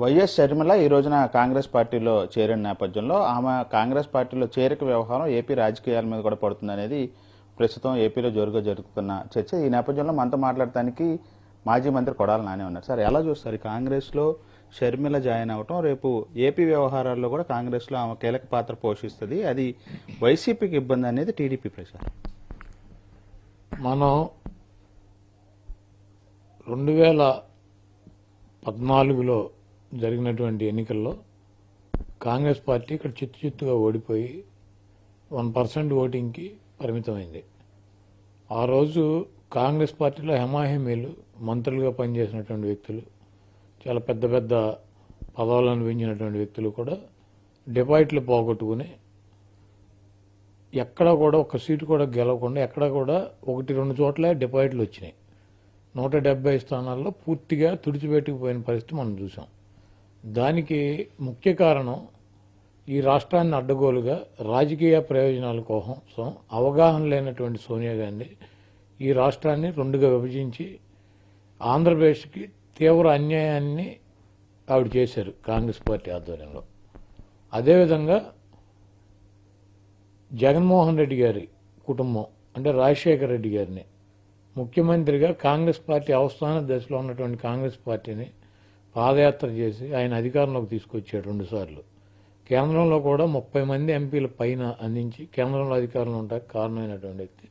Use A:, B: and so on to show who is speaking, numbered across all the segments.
A: YS Sharmila ఈ రోజున కాంగ్రెస్ పార్టీలో చేరిన నేపథ్యంలో ఆమె కాంగ్రెస్ పార్టీలో చేరిక వ్యవహారం ఏపీ రాజకీయాల మీద కూడా పడుతుంది అనేది ప్రస్తుతం ఏపీలో జోరుగా జరుగుతున్న చర్చ. ఈ నేపథ్యంలో మనతో మాట్లాడటానికి మాజీ మంత్రి కొడాల నానే ఉన్నారు. సార్ ఎలా చూస్తారు? కాంగ్రెస్లో షర్మిల జాయిన్ అవటం రేపు ఏపీ వ్యవహారాల్లో కూడా కాంగ్రెస్లో ఆమె కీలక పాత్ర పోషిస్తుంది. అది వైసీపీకి ఇబ్బంది అనేది టీడీపీ ప్రచారం
B: మనం రెండు వేల పద్నాలుగులో జరిగినటువంటి ఎన్నికల్లో కాంగ్రెస్ పార్టీ ఇక్కడ చిత్తు చిత్తుగా ఓడిపోయి వన్ పర్సెంట్ ఓటింగ్కి పరిమితమైంది. ఆ రోజు కాంగ్రెస్ పార్టీలో హెమాహెమీలు మంత్రులుగా పనిచేసినటువంటి వ్యక్తులు చాలా పెద్ద పెద్ద పదవులు అనుభవించినటువంటి వ్యక్తులు కూడా డిపాజిట్లు పోగొట్టుకుని ఎక్కడ కూడా ఒక సీటు కూడా గెలవకుండా ఎక్కడ కూడా ఒకటి రెండు చోట్ల డిపాజిట్లు వచ్చినాయి. నూట డెబ్బై స్థానాల్లో పూర్తిగా తుడిచిపెట్టుకుపోయిన పరిస్థితి మనం చూసాం. దానికి ముఖ్య కారణం ఈ రాష్ట్రాన్ని అడ్డగోలుగా రాజకీయ ప్రయోజనాల కోసం అవగాహన లేనటువంటి సోనియా గాంధీ ఈ రాష్ట్రాన్ని రెండుగా విభజించి ఆంధ్రప్రదేశ్కి తీవ్ర అన్యాయాన్ని ఆవిడ చేశారు కాంగ్రెస్ పార్టీ ఆధ్వర్యంలో. అదేవిధంగా జగన్మోహన్ రెడ్డి గారి కుటుంబం అంటే రాజశేఖర రెడ్డి గారిని ముఖ్యమంత్రిగా కాంగ్రెస్ పార్టీ అవస్థాన దశలో ఉన్నటువంటి కాంగ్రెస్ పార్టీని పాదయాత్ర చేసి ఆయన అధికారంలోకి తీసుకొచ్చాడు రెండుసార్లు. కేంద్రంలో కూడా ముప్పై మంది ఎంపీల పైన అందించి కేంద్రంలో అధికారంలో ఉండడానికి కారణమైనటువంటి వ్యక్తి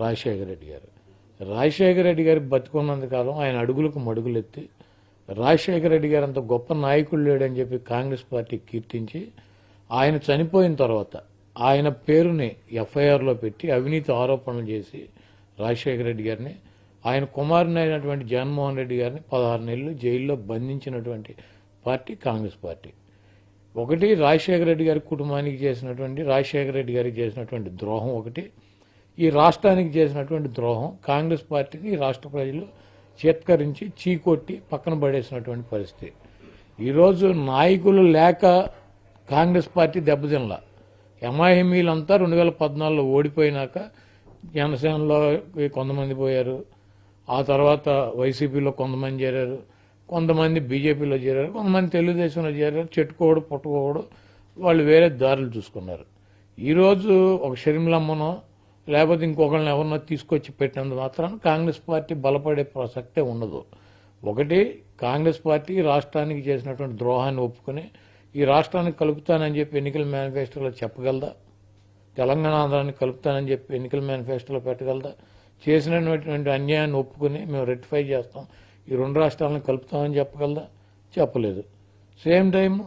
B: రాజశేఖర రెడ్డి గారు. రాజశేఖర రెడ్డి గారి బతుకున్నంత కాలం ఆయన అడుగులకు మడుగులెత్తి రాజశేఖర రెడ్డి గారు అంత గొప్ప నాయకుడు లేడని చెప్పి కాంగ్రెస్ పార్టీ కీర్తించి ఆయన చనిపోయిన తర్వాత ఆయన పేరుని ఎఫ్ఐఆర్లో పెట్టి అవినీతి ఆరోపణలు చేసి రాజశేఖర రెడ్డి గారిని ఆయన కుమారుని అయినటువంటి జగన్మోహన్ రెడ్డి గారిని పదహారు నెలలు జైల్లో బంధించినటువంటి పార్టీ కాంగ్రెస్ పార్టీ. ఒకటి రాజశేఖర రెడ్డి గారి కుటుంబానికి చేసినటువంటి రాజశేఖర రెడ్డి గారికి చేసినటువంటి ద్రోహం ఒకటి. ఈ రాష్ట్రానికి చేసినటువంటి ద్రోహం కాంగ్రెస్ పార్టీని రాష్ట్ర ప్రజలు చేత్కరించి చీకొట్టి పక్కన పడేసినటువంటి పరిస్థితి. ఈరోజు నాయకులు లేక కాంగ్రెస్ పార్టీ దెబ్బతినలా. ఎంఐఎంఈలంతా రెండు వేల పద్నాలుగులో ఓడిపోయినాక జనసేనలో కొంతమంది పోయారు. ఆ తర్వాత వైసీపీలో కొంతమంది చేరారు కొంతమంది బీజేపీలో చేరారు కొంతమంది తెలుగుదేశంలో చేరారు చెట్టుకోవడం పుట్టుకోవడం వాళ్ళు వేరే దారులు చూసుకున్నారు. ఈరోజు ఒక షర్మిలమ్మనో లేకపోతే ఇంకొకరిని ఎవరినో తీసుకొచ్చి పెట్టినందు మాత్రం కాంగ్రెస్ పార్టీ బలపడే ప్రసక్తే ఉండదు. ఒకటి కాంగ్రెస్ పార్టీ రాష్ట్రానికి చేసినటువంటి ద్రోహాన్ని ఒప్పుకొని ఈ రాష్ట్రానికి కలుపుతానని చెప్పి ఎన్నికల మేనిఫెస్టోలో చెప్పగలదా? తెలంగాణ ఆంధ్రాన్ని కలుపుతానని చెప్పి ఎన్నికల మేనిఫెస్టోలో పెట్టగలదా? చేసినటువంటి అన్యాయాన్ని ఒప్పుకొని మేము రెక్టిఫై చేస్తాం. ఈ రెండు రాష్ట్రాలను కలుపుతామని చెప్పగలదా? చెప్పలేదు. సేమ్ టైం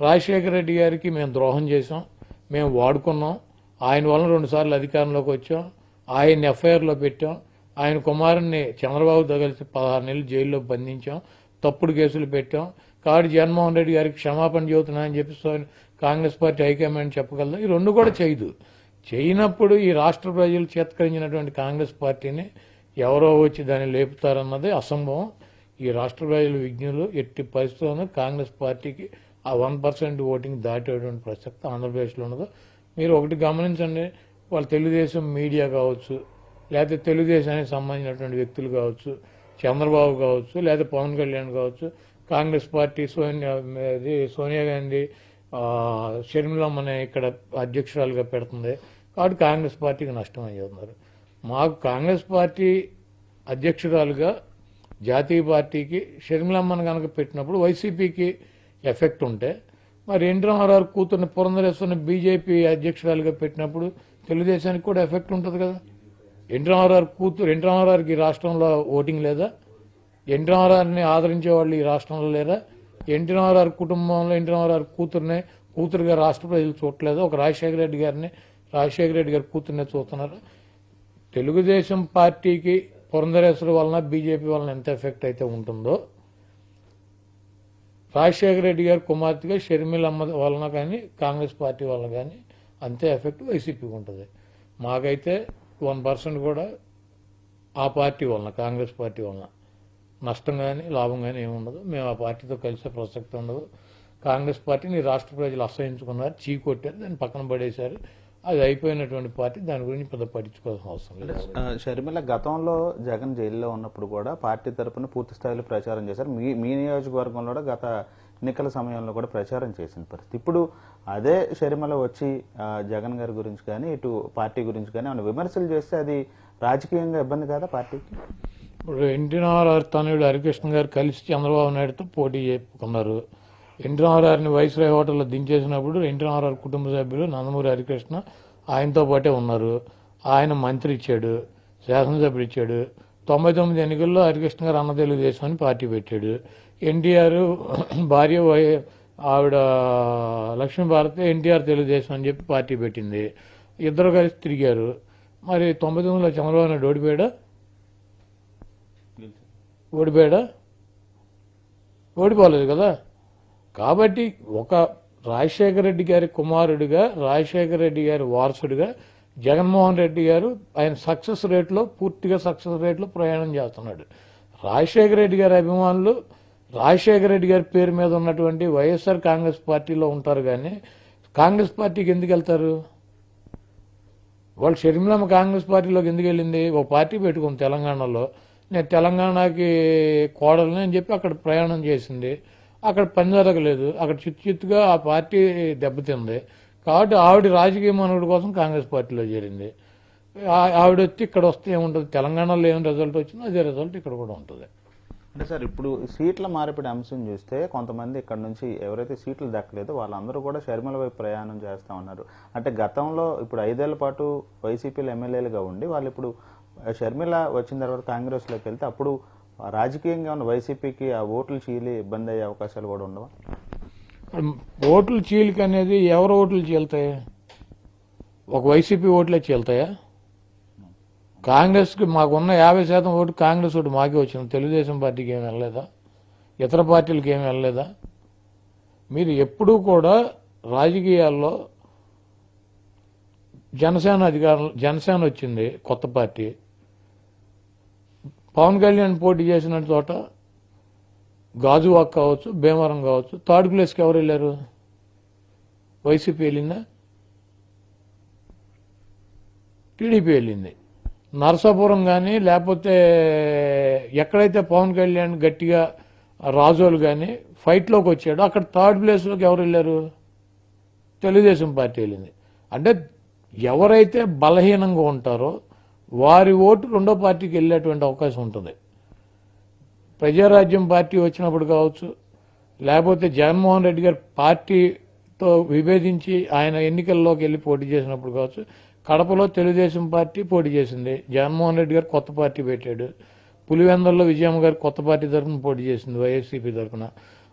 B: రాజశేఖర రెడ్డి గారికి మేము ద్రోహం చేసాం మేము వాడుకున్నాం. ఆయన వలన రెండుసార్లు అధికారంలోకి వచ్చాం. ఆయన ఎఫ్ఐఆర్లో పెట్టాం. ఆయన కుమారుణ్ణి చంద్రబాబుతో కలిసి పదహారు నెలలు జైల్లో బంధించాం. తప్పుడు కేసులు పెట్టాం. కాబట్టి జగన్మోహన్ రెడ్డి గారికి క్షమాపణ చెబుతున్నా అని చెప్పి కాంగ్రెస్ పార్టీ హైకమాండ్ చెప్పగలదు? ఈ రెండు కూడా చేయదు. చేయనప్పుడు ఈ రాష్ట్ర ప్రజలు చేతకరించినటువంటి కాంగ్రెస్ పార్టీని ఎవరో వచ్చి దాన్ని లేపుతారన్నది అసంభవం. ఈ రాష్ట్ర ప్రజల విజ్ఞులు ఎట్టి పరిస్థితుల్లోనూ కాంగ్రెస్ పార్టీకి ఆ వన్ పర్సెంట్ ఓటింగ్ దాటేటువంటి ప్రసక్తి ఆంధ్రప్రదేశ్లో ఉండదు. మీరు ఒకటి గమనించండి వాళ్ళు తెలుగుదేశం మీడియా కావచ్చు లేకపోతే తెలుగుదేశానికి సంబంధించినటువంటి వ్యక్తులు కావచ్చు చంద్రబాబు కావచ్చు లేదా పవన్ కళ్యాణ్ కావచ్చు కాంగ్రెస్ పార్టీ సోనియా సోనియా గాంధీ షర్మిలమ్మనే ఇక్కడ అధ్యక్షురాలుగా పెడుతుంది. కాబట్టి కాంగ్రెస్ పార్టీకి నష్టం అయ్యున్నారు మాకు కాంగ్రెస్ పార్టీ అధ్యక్షురాలుగా జాతీయ పార్టీకి షర్మిలమ్మను కనుక పెట్టినప్పుడు వైసీపీకి ఎఫెక్ట్ ఉంటే మరి ఎన్ రామారావు కూతుర్ని పురంధరేశ్వరిని బీజేపీ అధ్యక్షురాలుగా పెట్టినప్పుడు తెలుగుదేశానికి కూడా ఎఫెక్ట్ ఉంటుంది కదా. ఎన్ రామారావు కూతురు ఎన్ రామారావుకి రాష్ట్రంలో ఓటింగ్ లేదా? ఎన్ రామారావుని ఆదరించే వాళ్ళు ఈ రాష్ట్రంలో లేదా ఎన్టీ రామారావు కుటుంబంలో ఎన్ రామారావు కూతుర్ని కూతురుగా రాష్ట్ర ప్రజలు చూడలేదు ఒక రాజశేఖర రెడ్డి గారిని రాజశేఖర రెడ్డి గారు కూతుర్నే చూస్తున్నారు. తెలుగుదేశం పార్టీకి పురంధరేశ్వరి వలన బీజేపీ వలన ఎంత ఎఫెక్ట్ అయితే ఉంటుందో రాజశేఖర రెడ్డి గారి కుమార్తెగా షర్మిలమ్మ వలన కానీ కాంగ్రెస్ పార్టీ వలన కానీ అంతే ఎఫెక్ట్ వైసీపీకి ఉంటుంది. మాకైతే వన్ పర్సెంట్ కూడా ఆ పార్టీ వలన కాంగ్రెస్ పార్టీ వలన నష్టం కానీ లాభం కానీ ఏమి ఉండదు. మేము ఆ పార్టీతో కలిసే ప్రసక్తి ఉండదు. కాంగ్రెస్ పార్టీని రాష్ట్ర ప్రజలు అసహించుకున్నారు చీకొట్టారు దాన్ని పక్కన పడేశారు. అది అయిపోయినటువంటి పార్టీ దాని గురించి పెద్ద పట్టించుకోవాల్సిన అవసరం లేదు.
A: షర్మిల గతంలో జగన్ జైల్లో ఉన్నప్పుడు కూడా పార్టీ తరపున పూర్తి స్థాయిలో ప్రచారం చేశారు. మీ మీ నియోజకవర్గంలో కూడా గత ఎన్నికల సమయంలో కూడా ప్రచారం చేసిన పరిస్థితి. ఇప్పుడు అదే షర్మిల వచ్చి జగన్ గారి గురించి కానీ ఇటు పార్టీ గురించి కానీ ఏమైనా విమర్శలు చేస్తే అది రాజకీయంగా ఇబ్బంది కాదా పార్టీకి?
B: ఇప్పుడు ఎన్టీ రామారావు తనయుడు హరికృష్ణ గారు కలిసి చంద్రబాబు నాయుడుతో పోటీ చేసుకున్నారు ఎన్టీఆర్ఆర్ని వైస్రాయ్ హోటల్లో దించేసినప్పుడు ఎన్టీఆర్ఆర్ కుటుంబ సభ్యులు నందమూరి హరికృష్ణ ఆయనతో పాటే ఉన్నారు. ఆయన మంత్రి ఇచ్చాడు శాసనసభ్యుడు ఇచ్చాడు. తొంభై తొమ్మిది ఎన్నికల్లో హరికృష్ణ గారు అన్న తెలుగుదేశం అని పార్టీ పెట్టాడు. ఎన్టీఆర్ భార్య వై ఆవిడ లక్ష్మీభారతి ఎన్టీఆర్ తెలుగుదేశం అని చెప్పి పార్టీ పెట్టింది. ఇద్దరు కలిసి తిరిగారు. మరి తొంభై తొమ్మిదిలో చంద్రబాబు నాయుడు ఓడిపోయాడా? ఓడిపోయాడా? ఓడిపోలేదు కదా? కాబట్టి ఒక రాజశేఖర రెడ్డి గారి కుమారుడిగా రాజశేఖర రెడ్డి గారి వారసుడిగా జగన్మోహన్ రెడ్డి గారు ఆయన సక్సెస్ రేట్లో పూర్తిగా సక్సెస్ రేట్లో ప్రయాణం చేస్తున్నాడు. రాజశేఖర రెడ్డి గారి అభిమానులు రాజశేఖర రెడ్డి గారి పేరు మీద ఉన్నటువంటి వైఎస్ఆర్ కాంగ్రెస్ పార్టీలో ఉంటారు కానీ కాంగ్రెస్ పార్టీకి ఎందుకు వెళ్తారు? వాళ్ళు షర్మిలమ్మ కాంగ్రెస్ పార్టీలోకి ఎందుకు వెళ్ళింది? ఒక పార్టీ పెట్టుకుంది తెలంగాణలో. నేను తెలంగాణకి కోడలని అని చెప్పి అక్కడ ప్రయాణం చేసింది. అక్కడ పని జరగలేదు. అక్కడ చిత్తు చిత్తుగా ఆ పార్టీ దెబ్బతింది. కాబట్టి ఆవిడ రాజకీయ మనుగడ కోసం కాంగ్రెస్ పార్టీలో చేరింది. ఆ- ఆవిడ వచ్చి ఇక్కడ వస్తే ఏముంటుంది? తెలంగాణలో ఏం రిజల్ట్ వచ్చిందో అదే రిజల్ట్ ఇక్కడ కూడా ఉంటుంది.
A: అంటే సార్ ఇప్పుడు సీట్ల మార్పిడి అంశం చూస్తే కొంతమంది ఇక్కడ నుంచి ఎవరైతే సీట్లు దక్కలేదో వాళ్ళందరూ కూడా షర్మిల వైపు ప్రయాణం చేస్తా ఉన్నారు. అంటే గతంలో ఇప్పుడు ఐదేళ్ళ పాటు వైసీపీలో ఎమ్మెల్యేలుగా ఉండి వాళ్ళు ఇప్పుడు షర్మిల వచ్చిన తర్వాత కాంగ్రెస్లోకి వెళ్తే అప్పుడు రాజకీయంగా ఉన్న వైసీపీకి ఆ ఓట్లు చీలి ఇబ్బంది అయ్యే అవకాశాలు కూడా ఉండవా?
B: ఓట్లు చీలిక అనేది ఎవరు ఓట్లు చీలుతాయి? ఒక వైసీపీ ఓట్లే చీలుతాయా? కాంగ్రెస్కి మాకున్న యాభై శాతం ఓటు కాంగ్రెస్ ఓటు మాకే వచ్చింది. తెలుగుదేశం పార్టీకి ఏమి వెళ్ళలేదా? ఇతర పార్టీలకి ఏమి వెళ్ళలేదా? మీరు ఎప్పుడూ కూడా రాజకీయాల్లో జనసేన అధికారం జనసేన వచ్చింది కొత్త పార్టీ. పవన్ కళ్యాణ్ పోటీ చేసిన చోట గాజువాక్ కావచ్చు భీమవరం కావచ్చు థర్డ్ ప్లేస్కి ఎవరు వెళ్ళారు? వైసీపీ వెళ్ళిందా? టీడీపీ వెళ్ళింది. నరసాపురం కానీ లేకపోతే ఎక్కడైతే పవన్ కళ్యాణ్ గట్టిగా రాజోలు కానీ ఫైట్లోకి వచ్చాడో అక్కడ థర్డ్ ప్లేస్లోకి ఎవరు వెళ్ళారు? తెలుగుదేశం పార్టీ వెళ్ళింది. అంటే ఎవరైతే బలహీనంగా ఉంటారో వారి ఓటు రెండో పార్టీకి వెళ్ళేటువంటి అవకాశం ఉంటుంది. ప్రజారాజ్యం పార్టీ వచ్చినప్పుడు కావచ్చు లేకపోతే జగన్మోహన్ రెడ్డి గారి పార్టీతో విభేదించి ఆయన ఎన్నికల్లోకి వెళ్ళి పోటీ చేసినప్పుడు కావచ్చు కడపలో తెలుగుదేశం పార్టీ పోటీ చేసింది. జగన్మోహన్ రెడ్డి గారు కొత్త పార్టీ పెట్టాడు. పులివెందల్లో విజయమ్మ గారు కొత్త పార్టీ తరఫున పోటీ చేసింది వైఎస్సీపీ తరఫున.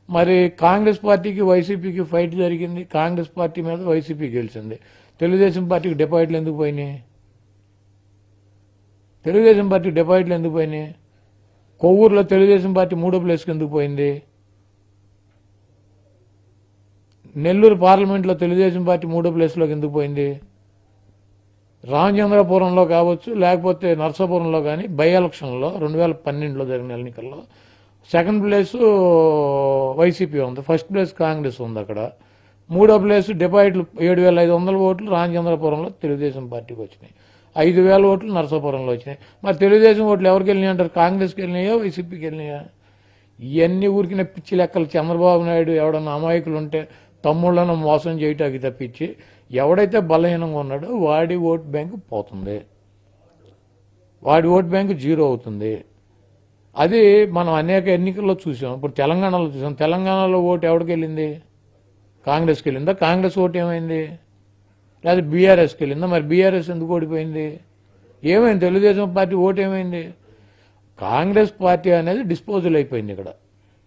B: మరి కాంగ్రెస్ పార్టీకి వైసీపీకి ఫైట్ జరిగింది. కాంగ్రెస్ పార్టీ మీద వైసీపీ గెలిచింది. తెలుగుదేశం పార్టీకి డిపాజిట్లు ఎందుకు పోయినాయి? తెలుగుదేశం పార్టీ డిపాజిట్లు ఎందుకు పోయినాయి? కొవ్వూరులో తెలుగుదేశం పార్టీ మూడో ప్లేస్కి ఎందుకు పోయింది? నెల్లూరు పార్లమెంట్లో తెలుగుదేశం పార్టీ మూడో ప్లేస్లోకి ఎందుకు పోయింది? రామచంద్రపురంలో కావచ్చు లేకపోతే నర్సాపురంలో కానీ బై ఎలక్షన్లో రెండు వేల పన్నెండులో జరిగిన ఎన్నికల్లో సెకండ్ ప్లేస్ వైసీపీ ఉంది ఫస్ట్ ప్లేస్ కాంగ్రెస్ ఉంది అక్కడ. మూడో ప్లేస్ డిపాజిట్లు ఏడు వేల ఐదు వందల ఓట్లు రామచంద్రపురంలో తెలుగుదేశం పార్టీకి వచ్చినాయి. ఐదు వేల ఓట్లు నరసాపురంలో వచ్చినాయి. మరి తెలుగుదేశం ఓట్లు ఎవరికి వెళ్ళినాయి అంటారు? కాంగ్రెస్కి వెళ్ళినాయో వైసీపీకి వెళ్ళినాయా? ఇవన్నీ ఊరికిన పిచ్చి లెక్కలు. చంద్రబాబు నాయుడు ఎవడన్నా అమాయకులు ఉంటే తమ్ముళ్ళను మోసం చేయటానికి తప్పించి ఎవడైతే బలహీనంగా ఉన్నాడో వాడి ఓట్ బ్యాంకు పోతుంది. వాడి ఓట్ బ్యాంకు జీరో అవుతుంది. అది మనం అనేక ఎన్నికల్లో చూసాం. ఇప్పుడు తెలంగాణలో చూసాం. తెలంగాణలో ఓటు ఎవరికి వెళ్ళింది? కాంగ్రెస్కి వెళ్ళిందా? కాంగ్రెస్ ఓటు ఏమైంది? లేదా బీఆర్ఎస్కి వెళ్ళిందా. మరి బీఆర్ఎస్ ఎందుకు ఓడిపోయింది? ఏమైంది? తెలుగుదేశం పార్టీ ఓటు ఏమైంది కాంగ్రెస్ పార్టీ అనేది డిస్పోజల్ అయిపోయింది ఇక్కడ.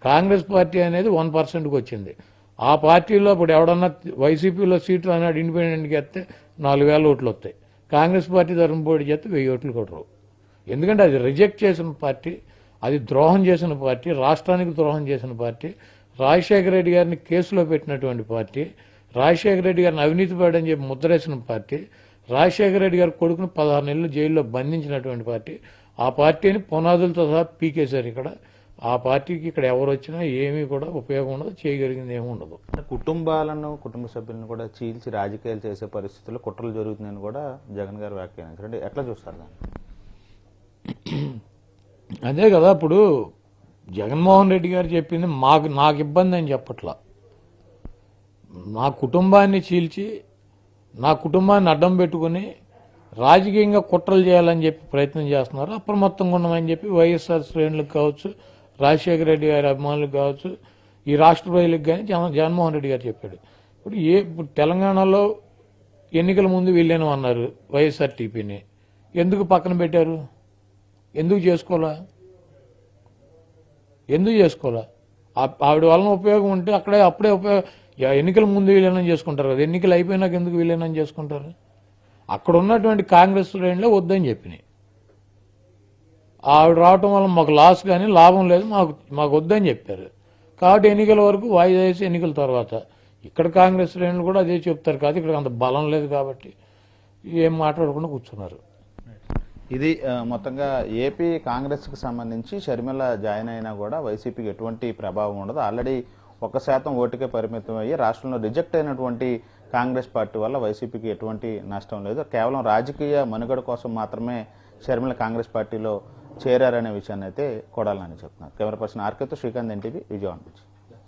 B: కాంగ్రెస్ పార్టీ అనేది వన్ పర్సెంట్కి వచ్చింది. ఆ పార్టీలో ఇప్పుడు ఎవడన్నా వైసీపీలో సీట్లు అన్నాడు ఇండిపెండెంట్కి ఎత్తే నాలుగు వేల ఓట్లు వస్తాయి. కాంగ్రెస్ పార్టీ తరఫున పోటీ చేస్తే వెయ్యి ఓట్లు కొట్టరు ఎందుకంటే అది రిజెక్ట్ చేసిన పార్టీ అది ద్రోహం చేసిన పార్టీ రాష్ట్రానికి ద్రోహం చేసిన పార్టీ రాజశేఖర రెడ్డి గారిని కేసులో పెట్టినటువంటి పార్టీ రాజశేఖర రెడ్డి గారిని అవినీతి పడని చెప్పి ముద్రేసిన పార్టీ రాజశేఖర రెడ్డి గారి కొడుకును పదహారు నెలలు జైల్లో బంధించినటువంటి పార్టీ ఆ పార్టీని పునాదులతో సహా పీకేశారు ఇక్కడ. ఆ పార్టీకి ఇక్కడ ఎవరు వచ్చినా ఏమీ కూడా ఉపయోగం ఉండదు చేయగలిగింది ఏమి ఉండదు.
A: కుటుంబాలను కుటుంబ సభ్యులను కూడా చీల్చి రాజకీయాలు చేసే పరిస్థితుల్లో కుట్రలు జరుగుతున్నాయని కూడా జగన్ గారు వ్యాఖ్యానించారు. అంటే ఎట్లా చూస్తారు దాన్ని?
B: అదే కదా ఇప్పుడు జగన్మోహన్ రెడ్డి గారు చెప్పింది మాకు నాకు ఇబ్బంది అని చెప్పట్లా. నా కుటుంబాన్ని చీల్చి నా కుటుంబాన్ని అడ్డం పెట్టుకుని రాజకీయంగా కుట్రలు చేయాలని చెప్పి ప్రయత్నం చేస్తున్నారు. అప్రమత్తంగా ఉండమని చెప్పి వైఎస్ఆర్ శ్రేణులకు కావచ్చు రాజశేఖర రెడ్డి గారి అభిమానులకు కావచ్చు ఈ రాష్ట్ర ప్రజలకు కానీ జగన్ జగన్మోహన్ రెడ్డి గారు చెప్పాడు. ఇప్పుడు ఏ ఇప్పుడు తెలంగాణలో ఎన్నికల ముందు వీళ్ళేనో అన్నారు వైఎస్ఆర్ టీపీని. ఎందుకు పక్కన పెట్టారు? ఎందుకు చేసుకోవాలా? ఎందుకు చేసుకోవాలా? ఆవిడ వలన ఉపయోగం ఉంటే అక్కడే అప్పుడే ఉపయోగ యా- ఎన్నికల ముందు విలీనం చేసుకుంటారు కదా? ఎన్నికలు అయిపోయినాక ఎందుకు విలీనం చేసుకుంటారు? అక్కడ ఉన్నటువంటి కాంగ్రెస్ శ్రేణిలో వద్దని చెప్పినాయి. ఆవిడ రావటం వల్ల మాకు లాస్ కానీ లాభం లేదు మాకు మాకు వద్దని చెప్పారు. కాబట్టి ఎన్నికల వరకు వాయిదా వేసి ఎన్నికల తర్వాత ఇక్కడ కాంగ్రెస్ శ్రేణులు కూడా అదే చెప్తారు కాదు ఇక్కడ అంత బలం లేదు కాబట్టి ఏం మాట్లాడకుండా కూర్చున్నారు.
A: ఇది మొత్తంగా ఏపీ కాంగ్రెస్కి సంబంధించి షర్మిల జాయిన్ అయినా కూడా వైసీపీకి ఎటువంటి ప్రభావం ఉండదు. ఆల్రెడీ ఒక శాతం ఓటుకే పరిమితం అయ్యి రాష్ట్రంలో రిజెక్ట్ అయినటువంటి కాంగ్రెస్ పార్టీ వల్ల వైసీపీకి ఎటువంటి నష్టం లేదు. కేవలం రాజకీయ మనుగడ కోసం మాత్రమే షర్మిల కాంగ్రెస్ పార్టీలో చేరారనే విషయాన్ని అయితే కొడాలని చెప్తున్నారు. కెమెరా పర్సన్ ఆర్కేతో శ్రీకాంత్ ఎన్టీవీ విజయవాడ నుంచి.